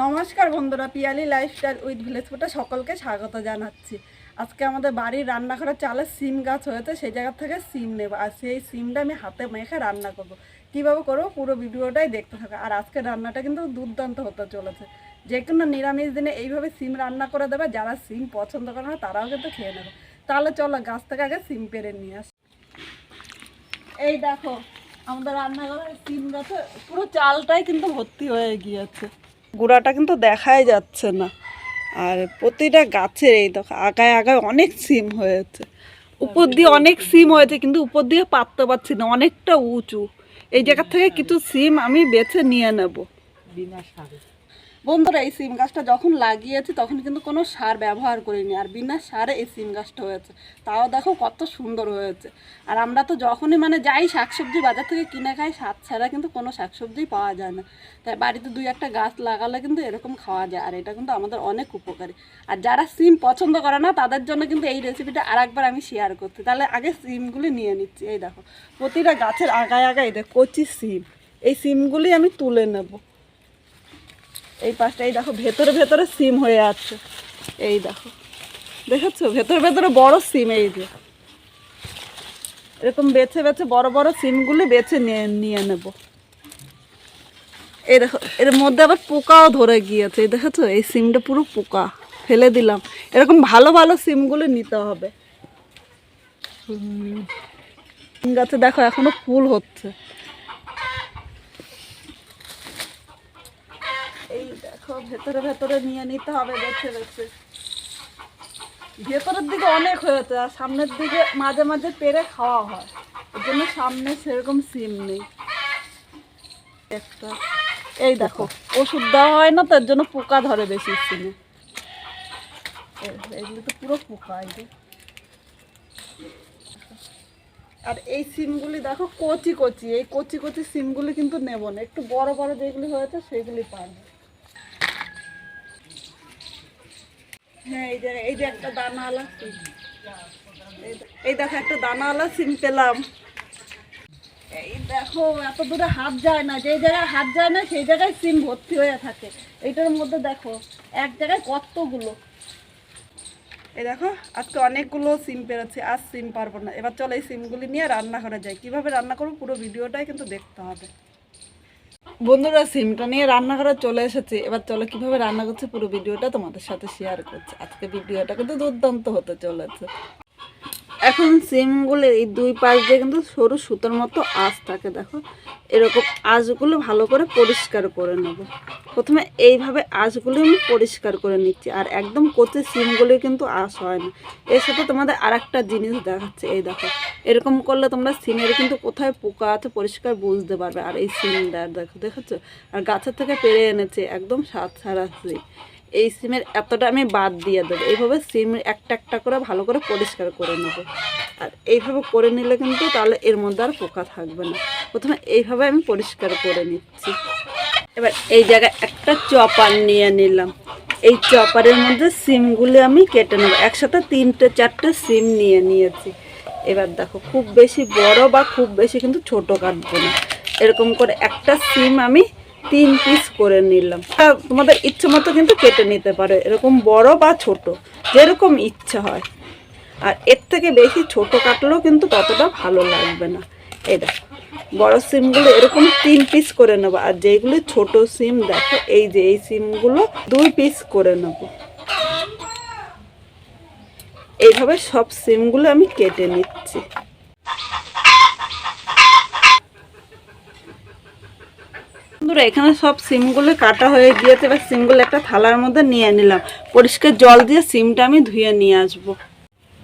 নমস্কার বন্ধুরা, Piyali lifestyle with village ফুটে সকলকে স্বাগত জানাচ্ছি। আজকে আমাদের বাড়ির রান্নাঘরের চালের সিম গাছ হয়েছে, সেই জায়গা থেকে সিম নেব। আর সেই সিমটা আমি হাতে মেখে রান্না করব। কীভাবে করব পুরো ভিডিওটাই দেখতে থাকো। আর আজকে রান্নাটা কিন্তু দুর্দান্ত হতে চলেছে। যে কোনো নিরামিষ দিনে এইভাবে সিম রান্না করে দেবে, যারা সিম পছন্দ করে না, তারাও কিন্তু খেয়ে নেবে। তাহলে চলো গাছ থেকে আগে সিম পেরে নিয়ে আস। এই দেখো, আমাদের রান্নাঘরের সিম গাছে পুরো চালটাই কিন্তু ভর্তি হয়ে গিয়েছে। গুঁড়াটা কিন্তু দেখাই যাচ্ছে না। আর প্রতিটা গাছের এই দেখো, আগায় আগায় অনেক সিম হয়েছে। উপর দিয়ে অনেক সিম হয়েছে, কিন্তু উপর দিয়ে পাততে পারছি না, অনেকটা উঁচু। এই জায়গা থেকে কিছু সিম আমি বেছে নিয়ে নেব। বন্ধুরা, এই সিম গাছটা যখন লাগিয়েছি, তখন কিন্তু কোনো সার ব্যবহার করিনি। আর বিনা সারে এই সিম গাছটা হয়েছে। তাও দেখো কত সুন্দর হয়েছে। আর আমরা তো যখনই মানে যাই শাকসবজি বাজার থেকে কিনে খাই, সার ছাড়া কিন্তু কোনো শাকসবজি পাওয়া যায় না। তাই বাড়িতে দুই একটা গাছ লাগালে কিন্তু এরকম খাওয়া যায়। আর এটা কিন্তু আমাদের অনেক উপকারী। আর যারা সিম পছন্দ করে না, তাদের জন্য কিন্তু এই রেসিপিটা আরেকবার আমি শেয়ার করছি। তাহলে আগে সিমগুলি নিয়ে নিচ্ছি। এই দেখো, প্রতিটা গাছের আগায় আগায় দেখ কচি সিম। এই সিমগুলি আমি তুলে নেব। এই পাশটা এই দেখো ভেতরে ভেতরে সিম হয়ে আছে। এই দেখো দেখেছ? ভেতরে ভেতরে বড় সিম এই যে। এরকম বেছে বেছে বড় বড় সিমগুলি বেছে নিয়ে নিয়ে নেব। এই দেখো এর মধ্যে আবার পোকাও ধরে গিয়েছে এই দেখেছ? এই সিমটা পুরো পোকা ফেলে দিলাম। এরকম ভালো ভালো সিমগুলো নিতে হবে। গাছে দেখো এখনও ফুল হচ্ছে এই দেখো ভেতরে ভেতরে নিয়ে নিতে হবে, বেছে বেছে। ভেতরের দিকে অনেক হয়েছে, আর সামনের দিকে মাঝে মাঝে পেরে খাওয়া হয়। ওর জন্য সামনে সেরকম সিম নেই। একটা, এই দেখো, ওষুধ দেওয়া হয় না, তার জন্য পোকা ধরে বেশি সিমে। এগুলো তো পুরো পোকা যে। আর এই সিমগুলি দেখো, কচি কচি। এই কচি কচি সিমগুলি কিন্তু নেব না। একটু বড় বড় যেগুলি হয়েছে, সেগুলি পারব। হ্যাঁ এই এই যে একটা দানাওয়ালা সিম এই একটা দানাওয়ালা সিম পেলাম। এই দেখো, এত দূরে হাত যায় না জায়গায় হাত যায় না, সেই জায়গায় সিম ভর্তি হয়ে থাকে। এইটার মধ্যে দেখো, এক জায়গায় কতগুলো? এই দেখো অনেকগুলো সিম পেরেছে আজ সিম পারব না। এবার চলো এই সিমগুলি নিয়ে রান্না করা যায় কীভাবে রান্না করব পুরো ভিডিওটাই কিন্তু দেখতে হবে। বন্ধুরা, সিমটা নিয়ে রান্না করা চলে এসেছে। এবার চলো কীভাবে রান্না করছে পুরো ভিডিওটা তোমাদের সাথে শেয়ার করছে। আজকে ভিডিওটা কিন্তু দুর্দান্ত হতে চলেছে। এখন সিমগুলো এই দুই পাশ দিয়ে কিন্তু সরু সুতোর মতো আঁশ থাকে, দেখো। এরকম আঁশগুলো ভালো করে পরিষ্কার করে নেব। প্রথমে এইভাবে আঁশগুলো আমি পরিষ্কার করে নিচ্ছি, আর একদম কচি সিমগুলি কিন্তু আঁশ হয় না। এর সাথে তোমাদের আর একটা জিনিস দেখাচ্ছে, এই দেখো। এরকম করলে তোমরা সিমের কিন্তু কোথায় পোকা আছে পরিষ্কার বুঝতে পারবে, আর এই সিমটা দেখো, দেখেছ? আর গাছের থেকে পেরে এনেছে, একদম ছাড়া সিম। এই সিমের এতটা আমি বাদ দিয়ে দেবো। এইভাবে সিম একটা একটা করে ভালো করে পরিষ্কার করে নেব। আর এইভাবে করে নিলে কিন্তু তাহলে এর মধ্যে আর পোকা থাকবে না। প্রথমে এইভাবে আমি পরিষ্কার করে নিচ্ছি। এবার এই জায়গায় একটা চপার নিয়ে নিলাম। এই চপারের মধ্যে সিমগুলি আমি কেটে নেব। একসাথে তিনটে, চারটে সিম নিয়ে নিয়েছি। এবার দেখো, খুব বেশি বড় বা খুব বেশি কিন্তু ছোট কাটবো না। এরকম করে একটা সিম আমি তিন পিস করে নিলাম। তোমাদের ইচ্ছে মতো কিন্তু কেটে নিতে পারো, এরকম বড় বা ছোট, যেরকম ইচ্ছা হয়। আর এর থেকে বেশি ছোট কাটলেও কিন্তু ততটা ভালো লাগবে না। দেখো, বড় সিমগুলো এরকম তিন পিস করে নেব, আর যেগুলো ছোট সিম, দেখো, এই যে এই সিমগুলো দুই পিস করে নেব। এইভাবে সব সিমগুলো আমি কেটে নিচ্ছি বন্ধুরা এখানে সব সিমগুলো কাটা হয়ে গিয়েছে, এবার সিমগুলো একটা থালার মধ্যে নিয়ে নিলাম। পরিষ্কার জল দিয়ে সিমটা আমি ধুয়ে নিয়ে আসব।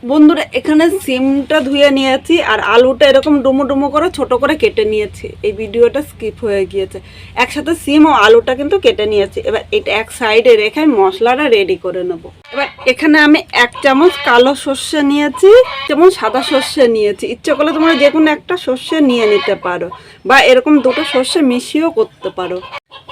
বন্ধুরা, এখানে সিমটা ধুয়ে নিয়েছি আর আলুটা এরকম ডুমো ডুমো করে ছোট করে কেটে নিয়েছি। এই ভিডিওটা স্কিপ হয়ে গিয়েছে। একসাথে সিম ও আলুটা কিন্তু কেটে নিয়েছি। এবার এটা এক সাইডে রেখে মশলাটা রেডি করে নেব। এবার এখানে আমি এক চামচ কালো সর্ষে নিয়েছি, যেমন সাদা সর্ষে নিয়েছি। ইচ্ছে করলে তোমরা যে কোনো একটা সর্ষে নিয়ে নিতে পারো বা এরকম দুটো সর্ষে মিশিয়েও করতে পারো।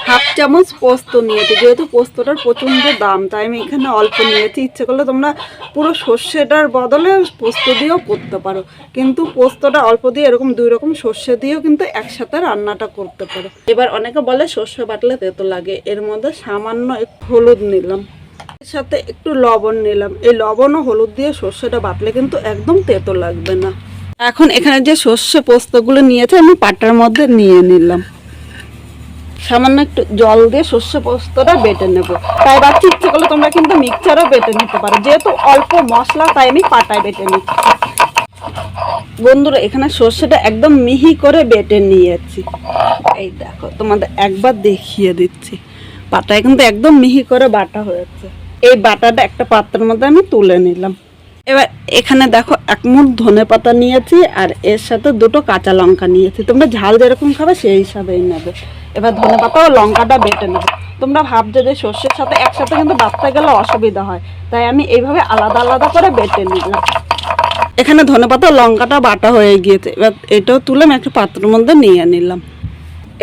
হাফ চামচ পোস্ত নিয়েছি, যেহেতু পোস্তটার প্রচণ্ড দাম, তাই আমি এখানে অল্প নিয়েছি। ইচ্ছে করলে তোমরা পুরো সর্ষেটার বদলে পোস্ত দিয়েও করতে পারো। কিন্তু পোস্তটা অল্প দিয়ে এরকম দুই রকম সর্ষে দিয়েও কিন্তু একসাথে রান্নাটা করতে পারো। এবার অনেকে বলে সর্ষে বাটলে তেতো লাগে, এর মধ্যে সামান্য একটু হলুদ নিলাম। সাথে একটু লবণ নিলাম। এই লবণ ও হলুদ দিয়ে সর্ষেটা বাটলে কিন্তু একদম তেতো লাগবে না। এখন এখানে যে সর্ষে পোস্তগুলো নিয়েছে, আমি পাটার মধ্যে নিয়ে নিলাম। সামান্য একটু জল দিয়ে সর্ষে পোস্তটা বেটে নেব। তাই বাচ্চা ইচ্ছে করলে তোমরা কিন্তু মিক্সচারও বেটে নিতে পারো। যেহেতু অল্প মশলা, তাই আমি পাটায় বেটে নিচ্ছি। বন্ধুরা, এখানে সর্ষেটা একদম মিহি করে বেটে নিয়েছি। এই দেখো, তোমাদের একবার দেখিয়ে দিচ্ছি। পাটায় কিন্তু একদম মিহি করে বাটা হয়েছে। এই বাটাটা একটা পাত্রের মধ্যে আমি তুলে নিলাম। এবার এখানে দেখো, এক মুঠ ধনে পাতা নিয়েছি, আর এর সাথে দুটো কাঁচা লঙ্কা নিয়েছি। তোমরা ঝাল যেরকম খাবে, সেই হিসাবেই নেবে। এবার ধনে পাতা ও লঙ্কাটা বেটে নেবে। তোমরা ভাবছ যে সর্ষের সাথে একসাথে কিন্তু বাটতে গেলে অসুবিধা হয়। তাই আমি এইভাবে আলাদা আলাদা করে বেটে নিলাম। এখানে ধনে পাতা লঙ্কাটা বাটা হয়ে গিয়েছে। এবার এটাও তুলে আমি একটা পাত্রের মধ্যে নিয়ে নিলাম।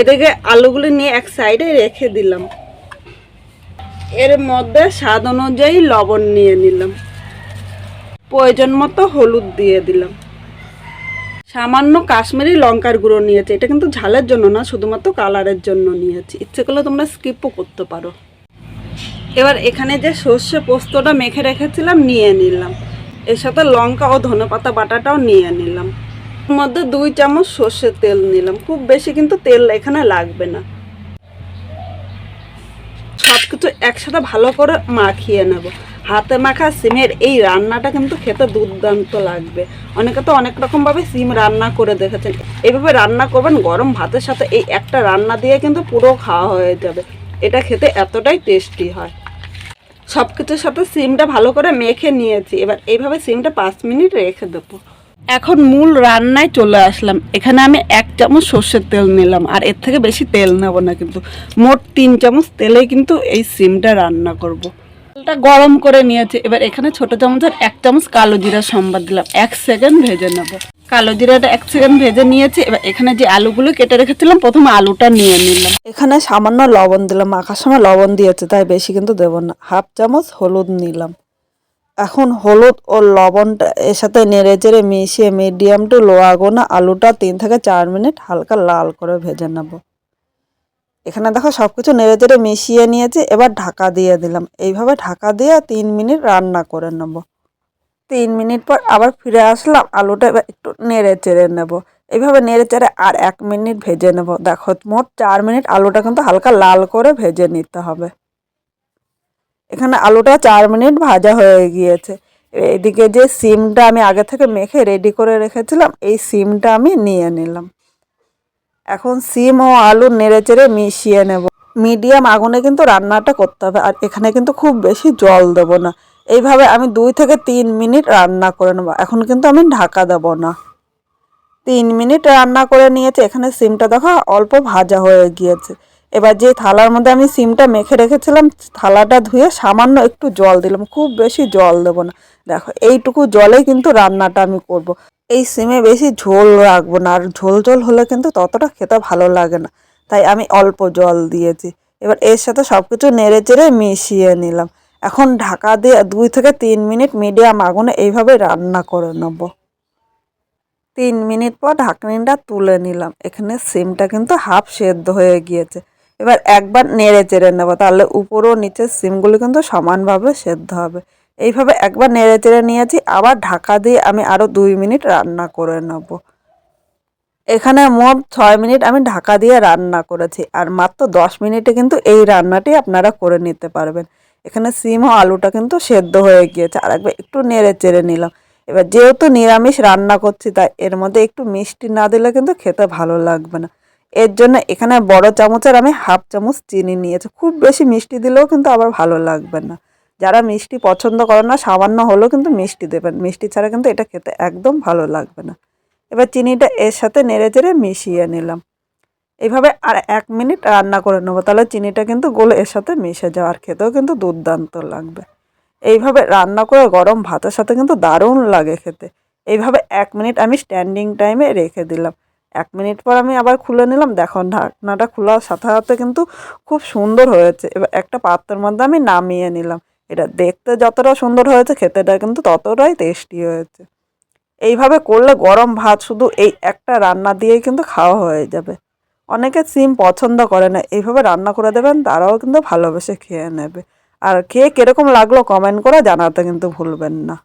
এটাকে আলুগুলো নিয়ে এক সাইডে রেখে দিলাম। এর মধ্যে স্বাদ অনুযায়ী লবণ নিয়ে নিলাম। প্রয়োজন মতো হলুদ দিয়ে দিলাম। সামান্য কাশ্মীরি লঙ্কার গুঁড়ো নিয়েছি। এটা কিন্তু ঝালের জন্য না, শুধুমাত্র কালারের জন্য নিয়েছি। ইচ্ছে করলে তোমরা স্কিপও করতে পারো। এবার এখানে যে সর্ষে পোস্তটা মেখে রেখেছিলাম, নিয়ে নিলাম। এর সাথে লঙ্কা ও ধনেপাতা বাটাটাও নিয়ে নিলাম। মধ্যে দুই চামচ সর্ষের তেল নিলাম। খুব বেশি কিন্তু তেল এখানে লাগবে না। সব কিছু একসাথে ভালো করে মাখিয়ে নেব। হাতে মাখা সিমের এই রান্নাটা কিন্তু খেতে দুর্দান্ত লাগবে। অনেকে তো অনেক রকমভাবে সিম রান্না করে দেখেছেন। এভাবে রান্না করবেন, গরম ভাতের সাথে এই একটা রান্না দিয়ে কিন্তু পুরো খাওয়া হয়ে যাবে। এটা খেতে এতটাই টেস্টি হয়। সব কিছুর সাথে সিমটা ভালো করে মেখে নিয়েছি। এবার এইভাবে সিমটা পাঁচ মিনিট রেখে দেবো। এখন মূল রান্নায় চলে আসলাম। এখানে আমি এক চামচ সর্ষের তেল নিলাম, আর এর থেকে বেশি তেল নেব না কিন্তু। মোট তিন চামচ তেলে কিন্তু এই সিমটা রান্না করব। তেলটা গরম করে নিয়েছি। এবার এখানে ছোট চামচের এক চামচ কালো জিরা সম্বাদ দিলাম। এক সেকেন্ড ভেজে নেব। কালো জিরাটা এক সেকেন্ড ভেজে নিয়েছি। এবার এখানে যে আলুগুলো কেটে রেখেছিলাম, প্রথমে আলুটা নিয়ে নিলাম। এখানে সামান্য লবণ দিলাম। মাখার সময় লবণ দিয়েছে, তাই বেশি কিন্তু দেবো না। হাফ চামচ হলুদ নিলাম। এখন হলুদ ও লবণটা এর সাথে নেড়ে চেড়ে মিশিয়ে মিডিয়াম টু লো আগুনে আলুটা তিন থেকে চার মিনিট হালকা লাল করে ভেজে নেব। এখানে দেখো সব কিছু নেড়ে চেড়ে মিশিয়ে নিয়েছি, এবার ঢাকা দিয়ে দিলাম। এইভাবে ঢাকা দিয়ে তিন মিনিট রান্না করে নেব। তিন মিনিট পর আবার ফিরে আসলাম, আলুটা এবার একটু নেড়ে চেড়ে নেব। এইভাবে নেড়ে চেড়ে আর এক মিনিট ভেজে নেব। দেখো মোট চার মিনিট আলুটা কিন্তু হালকা লাল করে ভেজে নিতে হবে। এখানে আলুটা চার মিনিট ভাজা হয়ে গিয়েছে। এদিকে যে সিমটা আমি আগে থেকে মেখে রেডি করে রেখেছিলাম, এই সিমটা আমি নিয়ে নিলাম। এখন সিম ও আলু নেড়ে চেড়ে মিশিয়ে নেব। মিডিয়াম আগুনে কিন্তু রান্নাটা করতে হবে আর এখানে কিন্তু খুব বেশি জল দেব না। এইভাবে আমি দুই থেকে তিন মিনিট রান্না করে নেব। এখন কিন্তু আমি ঢাকা দেব না। তিন মিনিট রান্না করে নিয়েছে। এখানে সিমটা দেখো অল্প ভাজা হয়ে গিয়েছে। এবার যে থালার মধ্যে আমি সিমটা মেখে রেখেছিলাম, থালাটা ধুয়ে সামান্য একটু জল দিলাম, খুব বেশি জল দেবো না। দেখো, এইটুকু জলে কিন্তু রান্নাটা আমি করব। এই সিমে বেশি ঝোল রাখব না, আর ঝোল ঝোল হলে কিন্তু ততটা খেতে ভালো লাগে না। তাই আমি অল্প জল দিয়েছি। এবার এর সাথে সব কিছু নেড়ে চেড়ে মিশিয়ে নিলাম। এখন ঢাকা দিয়ে দুই থেকে তিন মিনিট মিডিয়াম আগুনে এইভাবে রান্না করে নেব। তিন মিনিট পর ঢাকনিটা তুলে নিলাম। এখানে সিমটা কিন্তু হাফ সেদ্ধ হয়ে গিয়েছে। এবার একবার নেড়ে চেড়ে নেব, তাহলে উপর ও নিচের সিমগুলো কিন্তু সমানভাবে সেদ্ধ হবে। এইভাবে একবার নেড়ে চেড়ে নিয়েছি, আবার ঢাকা দিয়ে আমি আরও দুই মিনিট রান্না করে নেব। এখানে মোট ছয় মিনিট আমি ঢাকা দিয়ে রান্না করেছি, আর মাত্র দশ মিনিটে কিন্তু এই রান্নাটি আপনারা করে নিতে পারবেন। এখানে সিম ও আলুটা কিন্তু সেদ্ধ হয়ে গিয়েছে, আর একবার একটু নেড়ে চেড়ে নিলাম। এবার যেহেতু নিরামিষ রান্না করছি, তাই এর মধ্যে একটু মিষ্টি না দিলে কিন্তু খেতে ভালো লাগবে না। এর জন্য এখানে বড় চামচের আমি হাফ চামচ চিনি নিয়েছি। খুব বেশি মিষ্টি দিলেও কিন্তু আবার ভালো লাগবে না। যারা মিষ্টি পছন্দ করে না, সামান্য হলেও কিন্তু মিষ্টি দেবেন। মিষ্টি ছাড়া কিন্তু এটা খেতে একদম ভালো লাগবে না। এবার চিনিটা এর সাথে নেড়ে চেড়ে মিশিয়ে নিলাম। এইভাবে আর এক মিনিট রান্না করে নেব, তাহলে চিনিটা কিন্তু গলে এর সাথে মিশে যাওয়া আর খেতেও কিন্তু দুর্দান্ত লাগবে। এইভাবে রান্না করে গরম ভাতের সাথে কিন্তু দারুণ লাগে খেতে। এইভাবে এক মিনিট আমি স্ট্যান্ডিং টাইমে রেখে দিলাম। এক মিনিট পর আমি আবার খুলে নিলাম। দেখো, ঢাকনাটা খোলার সাথে সাথে কিন্তু খুব সুন্দর হয়েছে। এবার একটা পাত্রের মধ্যে আমি নামিয়ে নিলাম। এটা দেখতে যতটা সুন্দর হয়েছে, খেতেটা কিন্তু ততটাই টেস্টি হয়েছে। এইভাবে করলে গরম ভাত শুধু এই একটা রান্না দিয়েই কিন্তু খাওয়া হয়ে যাবে। অনেকে সিম পছন্দ করে না, এইভাবে রান্না করে দেবেন, তারাও কিন্তু ভালোবেসে খেয়ে নেবে। আর খেয়ে কীরকম লাগল কমেন্ট করে জানাতে কিন্তু ভুলবেন না।